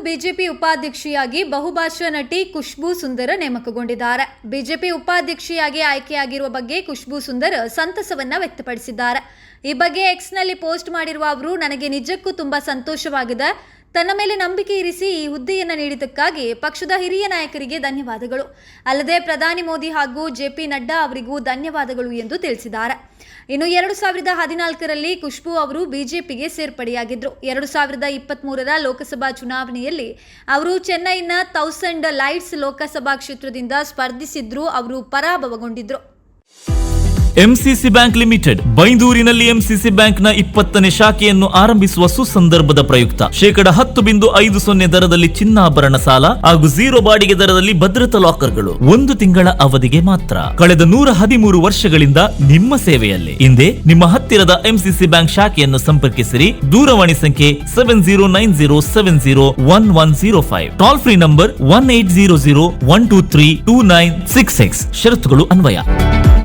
BJP ಉಪಾಧ್ಯಕ್ಷೆಯಾಗಿ ಬಹುಭಾಷಾ ನಟಿ ಖುಷ್ಬೂ ಸುಂದರ ನೇಮಕಗೊಂಡಿದ್ದಾರೆ. ಬಿಜೆಪಿ ಉಪಾಧ್ಯಕ್ಷೆಯಾಗಿ ಆಯ್ಕೆಯಾಗಿರುವ ಬಗ್ಗೆ ಖುಷ್ಬೂ ಸುಂದರ ಸಂತಸವನ್ನ ವ್ಯಕ್ತಪಡಿಸಿದ್ದಾರೆ. ಈ ಬಗ್ಗೆ ಎಕ್ಸ್ನಲ್ಲಿ ಪೋಸ್ಟ್ ಮಾಡಿರುವ ಅವರು, ನನಗೆ ನಿಜಕ್ಕೂ ತುಂಬಾ ಸಂತೋಷವಾಗಿದೆ. ತನ್ನ ಮೇಲೆ ನಂಬಿಕೆ ಇರಿಸಿ ಈ ಹುದ್ದೆಯನ್ನು ನೀಡಿದ್ದಕ್ಕಾಗಿ ಪಕ್ಷದ ಹಿರಿಯ ನಾಯಕರಿಗೆ ಧನ್ಯವಾದಗಳು. ಅಲ್ಲದೆ ಪ್ರಧಾನಿ ಮೋದಿ ಹಾಗೂ ಜೆಪಿ ನಡ್ಡಾ ಅವರಿಗೂ ಧನ್ಯವಾದಗಳು ಎಂದು ತಿಳಿಸಿದ್ದಾರೆ. ಇನ್ನು ಎರಡು ಸಾವಿರದ ಹದಿನಾಲ್ಕರಲ್ಲಿ ಖುಷ್ಬು ಅವರು ಬಿಜೆಪಿಗೆ ಸೇರ್ಪಡೆಯಾಗಿದ್ದರು ಎರಡು ಸಾವಿರದ ಇಪ್ಪತ್ತ್ಮೂರರ ಲೋಕಸಭಾ ಚುನಾವಣೆಯಲ್ಲಿ ಅವರು ಚೆನ್ನೈನ ತೌಸಂಡ್ ಲೈಟ್ಸ್ ಲೋಕಸಭಾ ಕ್ಷೇತ್ರದಿಂದ ಸ್ಪರ್ಧಿಸಿದ್ರು. ಅವರು ಪರಾಭವಗೊಂಡಿದ್ರು. ಎಂಸಿಸಿ ಬ್ಯಾಂಕ್ ಲಿಮಿಟೆಡ್ ಬೈಂದೂರಿನಲ್ಲಿ ಎಂಸಿಸಿ ಬ್ಯಾಂಕ್ನ ಇಪ್ಪತ್ತನೇ ಶಾಖೆಯನ್ನು ಆರಂಭಿಸುವ ಸುಸಂದರ್ಭದ ಪ್ರಯುಕ್ತ. ಶೇಕಡ ಹತ್ತು ಬಿಂದು ಐದು ಸೊನ್ನೆ ದರದಲ್ಲಿ ಚಿನ್ನಾಭರಣ ಸಾಲ ಹಾಗೂ ಝೀರೋ ಬಾಡಿಗೆ ದರದಲ್ಲಿ ಭದ್ರತಾ ಲಾಕರ್ಗಳು. ಒಂದು ತಿಂಗಳ ಅವಧಿಗೆ ಮಾತ್ರ. ಕಳೆದ ನೂರ ಹದಿಮೂರು ವರ್ಷಗಳಿಂದ ನಿಮ್ಮ ಸೇವೆಯಲ್ಲಿ. ಹಿಂದೆ ನಿಮ್ಮ ಹತ್ತಿರದ ಎಂಸಿಸಿ ಬ್ಯಾಂಕ್ ಶಾಖೆಯನ್ನು ಸಂಪರ್ಕಿಸಿರಿ. ದೂರವಾಣಿ ಸಂಖ್ಯೆ seven zero nine zero seven zero one one zero five. Toll free number one eight zero zero one two three two nine six six. ಷರತ್ತುಗಳು ಅನ್ವಯ.